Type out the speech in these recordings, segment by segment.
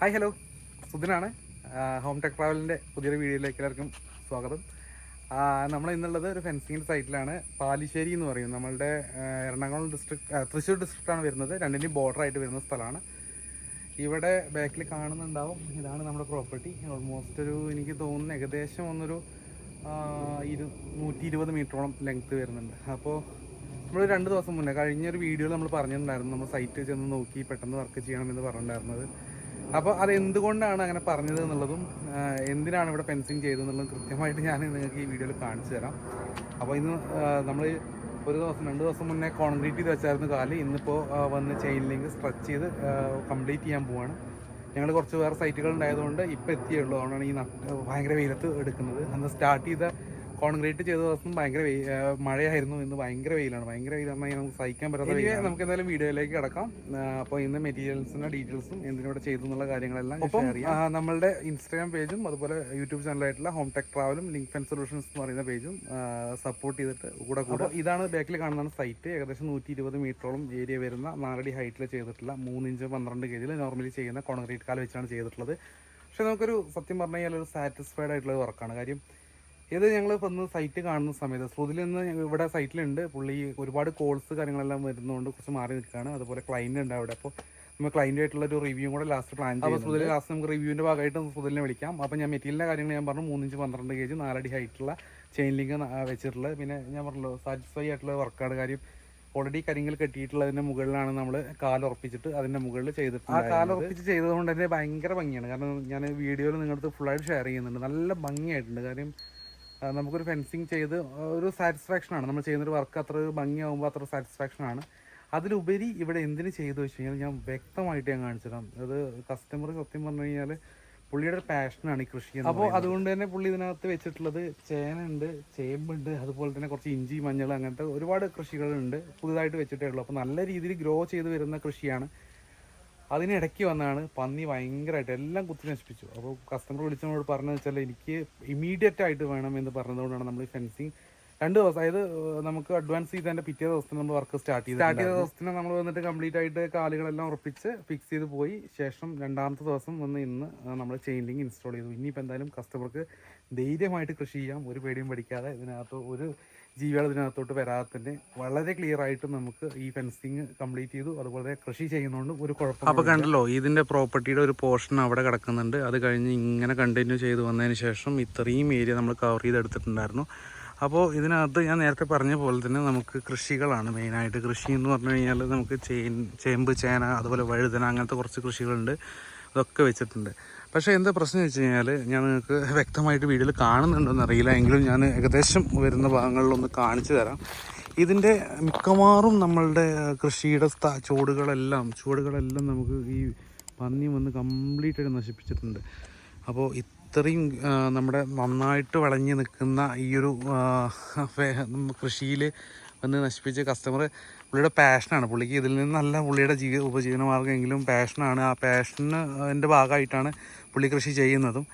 Hi hello. സുധിനാണ് home tech ട്രാവലിന്റെ പുതിയൊരു വീഡിയോയിലേക്ക് എല്ലാവർക്കും സ്വാഗതം. നമ്മൾ ഇന്നുള്ളത് ഒരു ഫെൻസിങ്ങിന്റെ സൈറ്റിലാണ്. പാലിശ്ശേരി എന്ന് പറയും. നമ്മളുടെ എറണാകുളം ഡിസ്ട്രിക്ട് തൃശ്ശൂർ ഡിസ്ട്രിക്റ്റാണ് വരുന്നത്. രണ്ടിന്റെയും ബോർഡർ ആയിട്ട് വരുന്ന സ്ഥലമാണ്. ഇവിടെ ബാക്കിൽ കാണുന്നുണ്ടാവും. ഇതാണ് നമ്മുടെ പ്രോപ്പർട്ടി ഓൾമോസ്റ്റ് ഒരു എനിക്ക് തോന്നുന്നു ഏകദേശം ഒന്നൊരു ഇരു നൂറ്റി ഇരുപത് മീറ്ററോളം ലെങ്ത്ത് വരുന്നുണ്ട്. അപ്പോൾ നമ്മൾ രണ്ട് ദിവസം മുന്നേ കഴിഞ്ഞൊരു വീഡിയോയിൽ നമ്മൾ പറഞ്ഞിട്ടുണ്ടായിരുന്നു. നമ്മൾ സൈറ്റ് ചെന്ന് നോക്കി പെട്ടെന്ന് വർക്ക് ചെയ്യണമെന്ന് പറഞ്ഞിട്ടുണ്ടായിരുന്നത്. അപ്പോൾ അത് എന്തുകൊണ്ടാണ് അങ്ങനെ പറഞ്ഞത് എന്നുള്ളതും എന്തിനാണ് ഇവിടെ ഫെൻസിങ് ചെയ്തതെന്നുള്ളതും കൃത്യമായിട്ട് ഞാൻ നിങ്ങൾക്ക് ഈ വീഡിയോയിൽ കാണിച്ചു തരാം. അപ്പോൾ ഇന്ന് നമ്മൾ ഒരു ദിവസം രണ്ട് ദിവസം മുന്നേ കോൺക്രീറ്റ് ചെയ്ത് വെച്ചായിരുന്നു കാൽ. ഇന്നിപ്പോൾ വന്ന് ചെയിൻ ലിങ്ക് സ്ട്രെച്ച് ചെയ്ത് കംപ്ലീറ്റ് ചെയ്യാൻ പോവാണ്. ഞങ്ങൾ കുറച്ച് വേറെ സൈറ്റുകൾ ഉണ്ടായതുകൊണ്ട് ഇപ്പോൾ എത്തിയേ ഉള്ളൂ. അതുകൊണ്ടാണ് ഈ ഭയങ്കര വെയിലത്ത് എടുക്കുന്നത്. അന്ന് സ്റ്റാർട്ട് ചെയ്ത കോൺക്രീറ്റ് ചെയ്ത ദിവസം ഭയങ്കര മഴയായിരുന്നു. ഇന്ന് ഭയങ്കര വെയിലാണ്. ഭയങ്കര വെയിൽ പറഞ്ഞാൽ നമുക്ക് സഹിക്കാൻ പറ്റാത്ത വെയിൽ നമുക്ക് എന്തായാലും വീഡിയോയിലേക്ക് കിടക്കാം. അപ്പോൾ ഇന്ന് മെറ്റീരിയൽസിന്റെ ഡീറ്റെയിൽസും എന്തിനോട് ചെയ്തു എന്നുള്ള കാര്യങ്ങളെല്ലാം ഒപ്പം നമ്മളുടെ ഇൻസ്റ്റാഗ്രാം പേജും അതുപോലെ യൂട്യൂബ് ചാനലായിട്ടുള്ള ഹോം ടെക് ട്രാവലും ലിങ്ക് ഫെൻ സൊല്യൂഷൻസ് എന്ന് പറയുന്ന പേജും സപ്പോർട്ട് ചെയ്തിട്ട് കൂടെ കൂടെ. ഇതാണ് ബാക്കിൽ കാണുന്ന സൈറ്റ് ഏകദേശം നൂറ്റി ഇരുപത് മീറ്ററോളം ഏരിയ വരുന്ന നാലടി ഹൈറ്റിൽ ചെയ്തിട്ടുള്ള മൂന്നിഞ്ച് പന്ത്രണ്ട് കെജിയിൽ നോർമലി ചെയ്യുന്ന കോൺക്രീറ്റ് കാൽ വെച്ചാണ് ചെയ്തിട്ടുള്ളത്. പക്ഷെ നമുക്കൊരു സത്യം പറഞ്ഞു കഴിഞ്ഞാൽ ഒരു സാറ്റിസ്ഫൈഡ് ആയിട്ടുള്ള വർക്കാണ് കാര്യം ഇത് ഞങ്ങൾ ഒന്ന് സൈറ്റ് കാണുന്ന സമയത്ത് ശ്രുതിൽ നിന്ന് ഞങ്ങൾ ഇവിടെ സൈറ്റിലുണ്ട് പുള്ളി ഒരുപാട് കോൾസ് കാര്യങ്ങളെല്ലാം വരുന്നതുകൊണ്ട് കുറച്ച് മാറി നിൽക്കുകയാണ് അതുപോലെ ക്ലൈന്റ് ഉണ്ട് അവിടെ. അപ്പോൾ നമ്മൾ ക്ലൈന്റ് ആയിട്ടുള്ള ഒരു റിവ്യൂ കൂടെ ലാസ്റ്റ് പ്ലാൻ ചെയ്യാം അപ്പോൾ ശ്രുതിൽ ലാസ്റ്റ് നമുക്ക് റിവ്യൂവിന്റെ ഭാഗമായിട്ട് ശ്രുതിലിനെ വിളിക്കാം. അപ്പോൾ ഞാൻ മെറ്റീരിയലിന്റെ കാര്യങ്ങൾ ഞാൻ പറഞ്ഞു മൂന്നിഞ്ച് പന്ത്രണ്ട് കെ ജി നാലടി ഹൈറ്റുള്ള ചെയിൻ ലിങ്ക് വെച്ചിട്ടുള്ളത്. പിന്നെ ഞാൻ പറഞ്ഞല്ലോ സാറ്റിസ്ഫൈ ആയിട്ടുള്ള വർക്കാണ് കാര്യം ഓൾറെഡി കരിങ്കൽ കെട്ടിയിട്ടുള്ളതിന്റെ മുകളിലാണ് നമ്മൾ കാലുറപ്പിച്ചിട്ട് അതിന്റെ മുകളിൽ ചെയ്തിട്ടുണ്ട് ആ കാലുറപ്പിച്ച് ചെയ്തതുകൊണ്ട് തന്നെ ഭയങ്കര ഭംഗിയാണ്. കാരണം ഞാൻ വീഡിയോയിൽ നിങ്ങളുടെ ഫുള്ളായിട്ട് ഷെയർ ചെയ്യുന്നുണ്ട്. നല്ല ഭംഗിയായിട്ടുണ്ട്. കാര്യം നമുക്കൊരു ഫെൻസിങ് ചെയ്ത് ഒരു സാറ്റിസ്ഫാക്ഷനാണ് നമ്മൾ ചെയ്യുന്നൊരു വർക്ക് അത്ര ഒരു ഭംഗിയാകുമ്പോൾ അത്ര സാറ്റിസ്ഫാക്ഷനാണ് അതിലുപരി ഇവിടെ എന്തിന് ചെയ്തു വെച്ച് കഴിഞ്ഞാൽ ഞാൻ വ്യക്തമായിട്ട് ഞാൻ കാണിച്ചു തരാം അത് കസ്റ്റമർ സത്യം പറഞ്ഞു കഴിഞ്ഞാൽ പുള്ളിയുടെ പാഷനാണ് ഈ കൃഷി അപ്പോൾ അതുകൊണ്ട് തന്നെ പുള്ളി ഇതിനകത്ത് വെച്ചിട്ടുള്ളത് ചേനയുണ്ട് ചേമ്പുണ്ട് അതുപോലെ തന്നെ കുറച്ച് ഇഞ്ചി മഞ്ഞൾ അങ്ങനത്തെ ഒരുപാട് കൃഷികളുണ്ട്. പുതുതായിട്ട് വെച്ചിട്ടേ ഉള്ളൂ. അപ്പോൾ നല്ല രീതിയിൽ ഗ്രോ ചെയ്ത് വരുന്ന കൃഷിയാണ് അതിനിടയ്ക്ക് വന്നാണ് പന്നി ഭയങ്കരമായിട്ട് എല്ലാം കുത്തി നശിപ്പിച്ചു. അപ്പോൾ കസ്റ്റമർ വിളിച്ചവരോട് പറഞ്ഞു വെച്ചാൽ എനിക്ക് ഇമീഡിയറ്റ് ആയിട്ട് വേണം എന്ന് പറഞ്ഞതുകൊണ്ടാണ് നമ്മൾ ഫെൻസിങ് രണ്ട് ദിവസം അതായത് നമുക്ക് അഡ്വാൻസ് ചെയ്തതിന്റെ പിറ്റേ ദിവസത്തിന് നമ്മൾ വർക്ക് സ്റ്റാർട്ട് ചെയ്തു സ്റ്റാർട്ട് ചെയ്ത ദിവസത്തിന് നമ്മൾ വന്നിട്ട് കംപ്ലീറ്റ് ആയിട്ട് കാലുകളെല്ലാം ഉറപ്പിച്ച് ഫിക്സ് ചെയ്ത് പോയി. ശേഷം രണ്ടാമത്തെ ദിവസം വന്ന് ഇന്ന് നമ്മൾ ചെയിൻ ലിങ്ക് ഇൻസ്റ്റാൾ ചെയ്തു. ഇനിയിപ്പോൾ എന്തായാലും കസ്റ്റമർക്ക് ധൈര്യമായിട്ട് കൃഷി ചെയ്യാം. ഒരു പേടിയും പഠിക്കാതെ ഇതിനകത്ത് ഒരു ജീവികൾ ഇതിനകത്തോട്ട് വരാതെ തന്നെ വളരെ ക്ലിയർ ആയിട്ട് നമുക്ക് ഈ ഫെൻസിങ് കംപ്ലീറ്റ് ചെയ്തു. അതുപോലെ കൃഷി ചെയ്യുന്നതുകൊണ്ട് ഒരു കുഴപ്പം അപ്പോൾ കണ്ടല്ലോ ഇതിന്റെ പ്രോപ്പർട്ടിയുടെ ഒരു പോർഷൻ അവിടെ കിടക്കുന്നുണ്ട്. അത് കഴിഞ്ഞ് ഇങ്ങനെ കണ്ടിന്യൂ ചെയ്ത് വന്നതിന് ശേഷം ഇത്രയും ഏരിയ നമ്മൾ കവർ ചെയ്തെടുത്തിട്ടുണ്ടായിരുന്നു. അപ്പോൾ ഇതിനകത്ത് ഞാൻ നേരത്തെ പറഞ്ഞ പോലെ തന്നെ നമുക്ക് കൃഷികളാണ് മെയിനായിട്ട്. കൃഷി എന്ന് പറഞ്ഞു കഴിഞ്ഞാൽ നമുക്ക് ചേൻ ചേമ്പ് ചേന അതുപോലെ വഴുതന അങ്ങനത്തെ കുറച്ച് കൃഷികളുണ്ട്. അതൊക്കെ വെച്ചിട്ടുണ്ട്. പക്ഷേ എന്താ പ്രശ്നം വെച്ച് കഴിഞ്ഞാൽ ഞാൻ നിങ്ങൾക്ക് വ്യക്തമായിട്ട് വീഡിയോയിൽ കാണുന്നുണ്ടോയെന്ന് അറിയില്ല. എങ്കിലും ഞാൻ ഏകദേശം വരുന്ന ഭാഗങ്ങളിലൊന്ന് കാണിച്ചു തരാം. ഇതിന്റെ മിക്കവാറും നമ്മളുടെ കൃഷിയുടെ സ്ഥ ചുവടുകളെല്ലാം ചുവടുകളെല്ലാം നമുക്ക് ഈ പന്നി വന്ന് കംപ്ലീറ്റ് ആയിട്ട് നശിപ്പിച്ചിട്ടുണ്ട്. അപ്പോൾ ഇത്രയും നമ്മുടെ നന്നായിട്ട് വളഞ്ഞു നിൽക്കുന്ന ഈ ഒരു കൃഷിയിൽ വന്ന് നശിപ്പിച്ച കസ്റ്റമർ പുള്ളിയുടെ പാഷനാണ് പുള്ളിക്ക് ഇതിൽ നിന്നല്ല പുള്ളിയുടെ ജീവ ഉപജീവന മാർഗമെങ്കിലും പാഷനാണ് ആ പാഷന് എന്റെ ഭാഗമായിട്ടാണ് പുള്ളി കൃഷി ചെയ്യുന്നതും.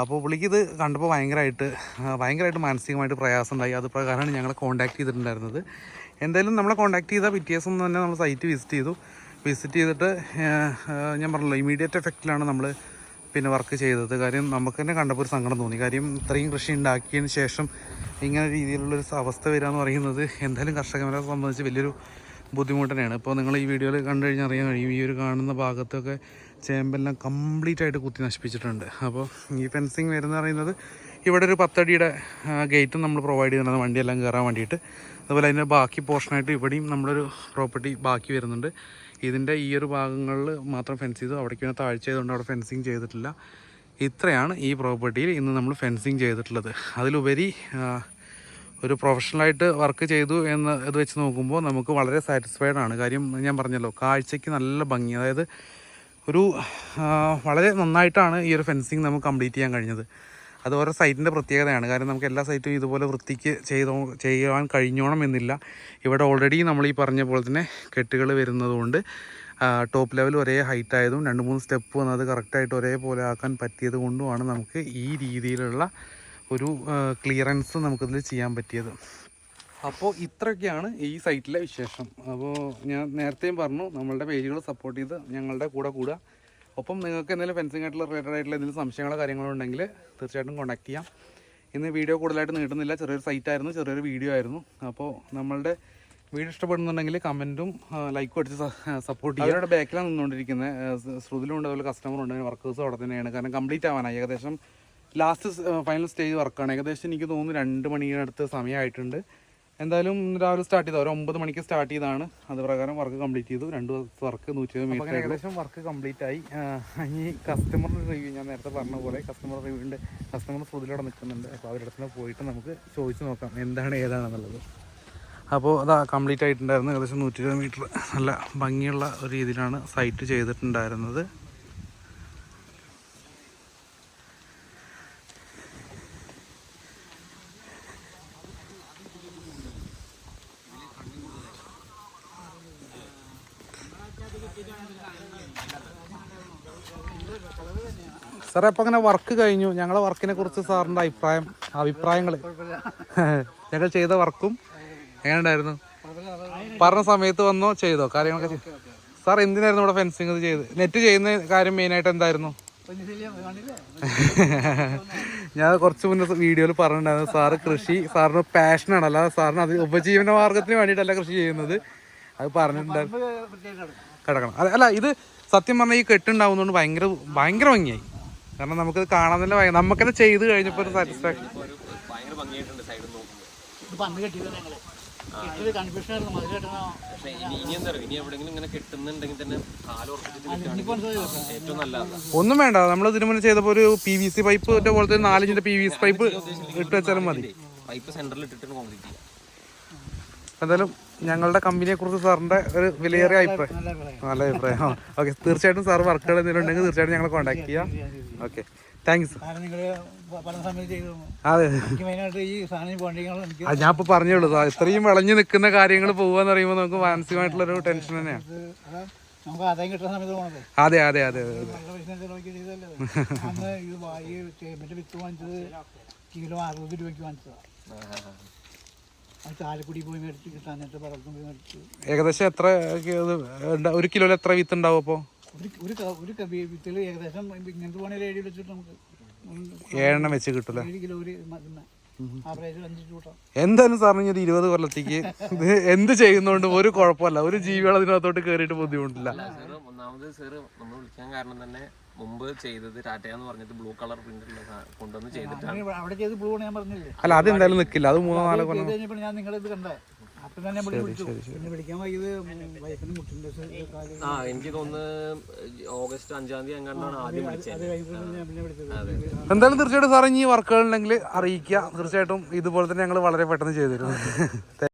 അപ്പോൾ പുള്ളിക്ക് ഇത് കണ്ടപ്പോൾ ഭയങ്കരമായിട്ട് ഭയങ്കരമായിട്ട് മാനസികമായിട്ട് പ്രയാസം ഉണ്ടായി അത് പ്രകാരമാണ് ഞങ്ങളെ കോൺടാക്ട് ചെയ്തിട്ടുണ്ടായിരുന്നത്. എന്തായാലും നമ്മളെ കോൺടാക്ട് ചെയ്ത പിറ്റേ തന്നെ നമ്മൾ സൈറ്റ് വിസിറ്റ് ചെയ്തു. വിസിറ്റ് ചെയ്തിട്ട് ഞാൻ പറഞ്ഞല്ലോ ഇമീഡിയറ്റ് എഫക്റ്റിലാണ് നമ്മൾ പിന്നെ വർക്ക് ചെയ്തത്. കാര്യം നമുക്ക് തന്നെ കണ്ടപ്പോൾ ഒരു സങ്കടം തോന്നി. കാര്യം ഇത്രയും കൃഷി ഉണ്ടാക്കിയതിന് ശേഷം ഇങ്ങനെ രീതിയിലുള്ളൊരു അവസ്ഥ വരിക എന്ന് പറയുന്നത് എന്തായാലും കർഷകരെ സംബന്ധിച്ച് വലിയൊരു ബുദ്ധിമുട്ട് തന്നെയാണ്. ഇപ്പോൾ നിങ്ങൾ ഈ വീഡിയോയിൽ കണ്ടു കഴിഞ്ഞാൽ അറിയാൻ കഴിയും ഈ ഒരു കാണുന്ന ഭാഗത്തൊക്കെ ചേമ്പെല്ലാം കംപ്ലീറ്റ് ആയിട്ട് കുത്തി നശിപ്പിച്ചിട്ടുണ്ട്. അപ്പോൾ ഈ ഫെൻസിങ് വരുന്ന പറയുന്നത് ഇവിടെ ഒരു പത്തടിയുടെ ഗേറ്റും നമ്മൾ പ്രൊവൈഡ് ചെയ്യുന്നുണ്ട് വണ്ടിയെല്ലാം കയറാൻ വേണ്ടിയിട്ട്. അതുപോലെ അതിന്റെ ബാക്കി പോർഷനായിട്ട് ഇവിടെയും നമ്മളൊരു പ്രോപ്പർട്ടി ബാക്കി വരുന്നുണ്ട്. ഇതിന്റെ ഈ ഒരു ഭാഗങ്ങളിൽ മാത്രം ഫെൻസ് ചെയ്തു. അവിടേക്ക് പിന്നെ താഴ്ച ചെയ്തുകൊണ്ട് അവിടെ ഫെൻസിങ് ചെയ്തിട്ടില്ല. ഇത്രയാണ് ഈ പ്രോപ്പർട്ടിയിൽ ഇന്ന് നമ്മൾ ഫെൻസിങ് ചെയ്തിട്ടുള്ളത്. അതിലുപരി ഒരു പ്രൊഫഷണലായിട്ട് വർക്ക് ചെയ്തു എന്ന് ഇത് വെച്ച് നോക്കുമ്പോൾ നമുക്ക് വളരെ സാറ്റിസ്ഫൈഡ് ആണ്. കാര്യം ഞാൻ പറഞ്ഞല്ലോ കാഴ്ചയ്ക്ക് നല്ല ഭംഗി. അതായത് ഒരു വളരെ നന്നായിട്ടാണ് ഈ ഒരു ഫെൻസിങ് നമുക്ക് കംപ്ലീറ്റ് ചെയ്യാൻ കഴിഞ്ഞത്. അത് ഓരോ സൈറ്റിന്റെ പ്രത്യേകതയാണ്. കാരണം നമുക്ക് എല്ലാ സൈറ്റും ഇതുപോലെ വൃത്തിക്ക് ചെയ്തോ ചെയ്യാൻ കഴിഞ്ഞോണം എന്നില്ല. ഇവിടെ ഓൾറെഡി നമ്മൾ ഈ പറഞ്ഞ പോലെ തന്നെ കെട്ടുകൾ വരുന്നതുകൊണ്ട് ടോപ്പ് ലെവൽ ഒരേ ഹൈറ്റ് ആയതും രണ്ട് മൂന്ന് സ്റ്റെപ്പ് വന്നത് കറക്റ്റായിട്ട് ഒരേപോലെ ആക്കാൻ പറ്റിയത് കൊണ്ടുമാണ് നമുക്ക് ഈ രീതിയിലുള്ള ഒരു ക്ലിയറൻസ് നമുക്കിതിൽ ചെയ്യാൻ പറ്റിയത്. അപ്പോൾ ഇത്രയൊക്കെയാണ് ഈ സൈറ്റിലെ വിശേഷം. അപ്പോൾ ഞാൻ നേരത്തെയും പറഞ്ഞു നമ്മളുടെ പേജുകൾ സപ്പോർട്ട് ചെയ്ത് ഞങ്ങളുടെ കൂടെ കൂടുക. ഒപ്പം നിങ്ങൾക്ക് എന്തെങ്കിലും ഫെൻസിംഗ് ആയിട്ടുള്ള റിലേറ്റഡ് ആയിട്ടുള്ള എന്തെങ്കിലും സംശയങ്ങളോ കാര്യങ്ങളോ ഉണ്ടെങ്കിൽ തീർച്ചയായിട്ടും കോൺടാക്ട് ചെയ്യാം. ഇന്ന് വീഡിയോ കൂടുതലായിട്ട് നീട്ടുന്നില്ല. ചെറിയൊരു സൈറ്റ് ആയിരുന്നു ചെറിയൊരു വീഡിയോ ആയിരുന്നു. അപ്പോൾ നമ്മളുടെ വീഡിയോ ഇഷ്ടപ്പെടുന്നുണ്ടെങ്കിൽ കമന്റും ലൈക്കും അടിച്ച് സപ്പോർട്ട് ചെയ്യുക. അവരുടെ ബാക്കിലാണ് നിന്നുകൊണ്ടിരിക്കുന്നത് ശ്രുതിലുണ്ട് അതുപോലെ കസ്റ്റമർ ഉണ്ട്. വർക്കേഴ്സ് അവിടെ തന്നെയാണ്. കാരണം കംപ്ലീറ്റ് ആവാനായി. ഏകദേശം ലാസ്റ്റ് ഫൈനൽ സ്റ്റേജ് വർക്കാണ് ഏകദേശം എനിക്ക് തോന്നുന്നു രണ്ട് മണിയുടെ അടുത്ത് സമയമായിട്ടുണ്ട്. എന്തായാലും രാവിലെ സ്റ്റാർട്ട് ചെയ്തു ഒരു ഒമ്പത് മണിക്ക് സ്റ്റാർട്ട് ചെയ്താണ് അത് പ്രകാരം വർക്ക് കംപ്ലീറ്റ് ചെയ്തു. രണ്ട് വർക്ക് നൂറ്റി മീറ്റർ ഏകദേശം വർക്ക് കംപ്ലീറ്റ് ആയി. ഇനി കസ്റ്റമർ റിവ്യൂ ഞാൻ നേരത്തെ പറഞ്ഞ പോലെ കസ്റ്റമർ റിവ്യൂവിന്റെ കസ്റ്റമർ ശ്രുതിലൂടെ നിൽക്കുന്നുണ്ട് അപ്പോൾ അവരുടെ അടുത്ത് പോയിട്ട് നമുക്ക് ചോദിച്ചു നോക്കാം എന്താണ് ഏതാണെന്നുള്ളത്. അപ്പോൾ അതാ കംപ്ലീറ്റ് ആയിട്ടുണ്ടായിരുന്നു. ഏകദേശം നൂറ്റി ഇരുപത് മീറ്റർ നല്ല ഭംഗിയുള്ള ഒരു രീതിയിലാണ് സൈറ്റ് ചെയ്തിട്ടുണ്ടായിരുന്നത്. സാറേ അപ്പൊ അങ്ങനെ വർക്ക് കഴിഞ്ഞു. ഞങ്ങളെ വർക്കിനെ കുറിച്ച് സാറിന്റെ അഭിപ്രായം അഭിപ്രായങ്ങൾ ഞങ്ങൾ ചെയ്ത വർക്കും എങ്ങനെ ഉണ്ടായിരുന്നു പറഞ്ഞ സമയത്ത് വന്നോ ചെയ്തോ? കാര്യങ്ങളൊക്കെ സാർ എന്തിനായിരുന്നു ഇവിടെ ഫെൻസിങ് ഇത് ചെയ്ത്? നെറ്റ് ചെയ്യുന്ന കാര്യം മെയിൻ ആയിട്ട് എന്തായിരുന്നു? ഞാൻ കുറച്ച് മുന്നേ വീഡിയോയിൽ പറഞ്ഞിട്ടുണ്ടായിരുന്നു. സാറ് കൃഷി സാറിന് പാഷനാണ് അല്ലാതെ സാറിന് അത് ഉപജീവന മാർഗത്തിന് വേണ്ടിയിട്ടല്ല കൃഷി ചെയ്യുന്നത്. അത് പറഞ്ഞിട്ടുണ്ടായിരുന്നു. കിടക്കണം. അല്ല അല്ല ഇത് സത്യം പറഞ്ഞാൽ ഈ കെട്ടുണ്ടാവുന്നതുകൊണ്ട് ഭയങ്കര ഭയങ്കര ഭംഗിയായി. കാരണം നമുക്കത് കാണാൻ തന്നെ നമുക്കത് ചെയ്ത് കഴിഞ്ഞപ്പോൾ ഒരു സാറ്റിസ്ഫാക്ഷൻ ഒന്നും വേണ്ട. നമ്മൾ ഇതിനു മുന്നേ ചെയ്തപ്പോ ഒരു പി വി സി പൈപ്പ് പോലത്തെ നാലിഞ്ചിന്റെ പി വി സി പൈപ്പ് ഇട്ട് വെച്ചാലും മതി. പൈപ്പ് സെന്ററിൽ ഇട്ടിട്ട് കോൺക്രീറ്റ് എന്തായാലും ഞങ്ങളുടെ കമ്പനിയെ കുറിച്ച് സാറിന്റെ ഒരു വിലയേറിയ അഭിപ്രായം. നല്ല അഭിപ്രായം. ഓക്കെ. തീർച്ചയായിട്ടും സാർ വർക്കുകൾ എന്തെങ്കിലും ഉണ്ടെങ്കിൽ തീർച്ചയായിട്ടും ഞങ്ങളെ കോൺടാക്ട് ചെയ്യാം. ഓക്കെ. താങ്ക് യു സാർ കാരണം നിങ്ങൾ പ- ചെയ്തു തന്നു. അതെ. ഞാൻ ഇപ്പൊ പറഞ്ഞോളൂ സാർ ഇത്രയും വിളഞ്ഞു നിൽക്കുന്ന കാര്യങ്ങൾ പോവാന്ന് പറയുമ്പോൾ നമുക്ക് മാനസികമായിട്ടുള്ളൊരു ടെൻഷൻ തന്നെയാണ് അതാ. അതെ അതെ കിലോ അറുപത് രൂപയ്ക്ക് വാങ്ങിച്ചതാണ് അത് ചാലക്കുടി പോയി മേടിച്ച് കിട്ടാനായിട്ട് പടക്കം പോയി മേടിച്ചു. ഏകദേശം എത്ര ഒരു കിലോയിൽ എത്ര വിത്ത് ഉണ്ടാവും അപ്പോൾ ഒരു ഒരു ക- ഒരു കബി വിത്തിൽ ഏകദേശം ഇങ്ങനത്തെ പോണേ ഏഴ് വെച്ചിട്ട് നമുക്ക് ഏഴെണ്ണം വെച്ച് കിട്ടൂല ഏഴ് കിലോ ഒരു മരുന്ന് ആവറേജ് അഞ്ച് കൂട്ടാം. എന്തായാലും സാറിന് ഒരു ഇരുപത് കൊല്ലത്തേക്ക് ഇത് എന്ത് ചെയ്യുന്നോണ്ട് ഒരു കുഴപ്പമില്ല. ഒരു ജീവികൾ അതിനകത്തോട്ട് കയറിയിട്ട് ബുദ്ധിമുട്ടില്ല. സാറ് ഒന്നാമത് സാറ് നമ്മൾ വിളിക്കാൻ കാരണം തന്നെ മുമ്പ് ചെയ്തത് ടാറ്റ എന്ന് പറഞ്ഞിട്ട് ബ്ലൂ കളർ പ്രിന്റ് കൊണ്ടുവന്ന് ചെയ്തിട്ടാണ്. അവിടെ ചെയ്ത് ബ്ലൂ ഞാൻ പറഞ്ഞില്ലേ? അല്ല അത് എന്തായാലും നിൽക്കില്ല അത് മൂന്നോ നാലോ കൊല്ലം കഴിഞ്ഞപ്പോൾ ഞാൻ നിങ്ങളിത് കണ്ടേ. അപ്പം തന്നെ വിളി വിളിച്ചു. പിന്നെ വിളിക്കാൻ വൈകിയത് വൈഫിന് മുട്ടിന്റെ ആ എനിക്ക് തോന്നുന്നു ഓഗസ്റ്റ് അഞ്ചാം തീയതി എങ്ങാണ്ടാണ് ആദ്യം വിളിച്ചത്. എന്തായാലും തീർച്ചയായിട്ടും സാർ ഇനി വർക്കുകൾ ഉണ്ടെങ്കിൽ അറിയിക്കുക. തീർച്ചയായിട്ടും ഇതുപോലെ തന്നെ ഞങ്ങൾ വളരെ പെട്ടെന്ന് ചെയ്തിരുന്നു തരും